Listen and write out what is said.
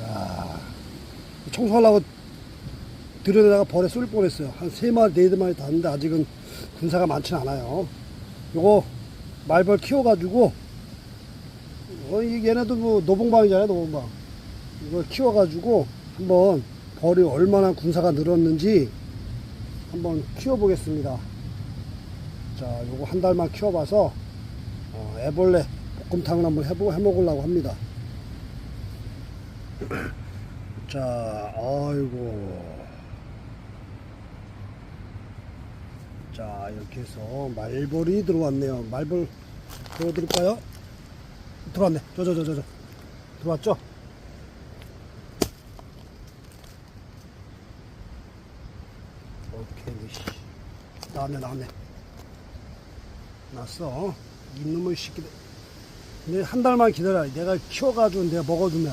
자, 청소하려고 들여다가 벌에 쏠 뻔했어요. 한 세 마리, 네 아직은 군사가 많지는 않아요. 요거 말벌 키워가지고 어, 이 얘네도 뭐 노봉방이잖아요, 노봉방. 이걸 키워가지고 한번 벌이 얼마나 군사가 늘었는지 한번 키워보겠습니다. 자, 요거 한 달만 키워봐서 어, 애벌레 볶음탕을 한번 해보, 해먹으려고 합니다. 자, 아이고. 자, 이렇게 해서 말벌이 들어왔네요. 말벌 보여드릴까요? 들어왔네. 저, 저, 저, 저, 저. 들어왔죠? 오케이, 씨. 나왔네, 나왔네. 났어. 이놈의 새끼들. 근데 한 달만 기다려. 내가 키워가지고 내가 먹어주면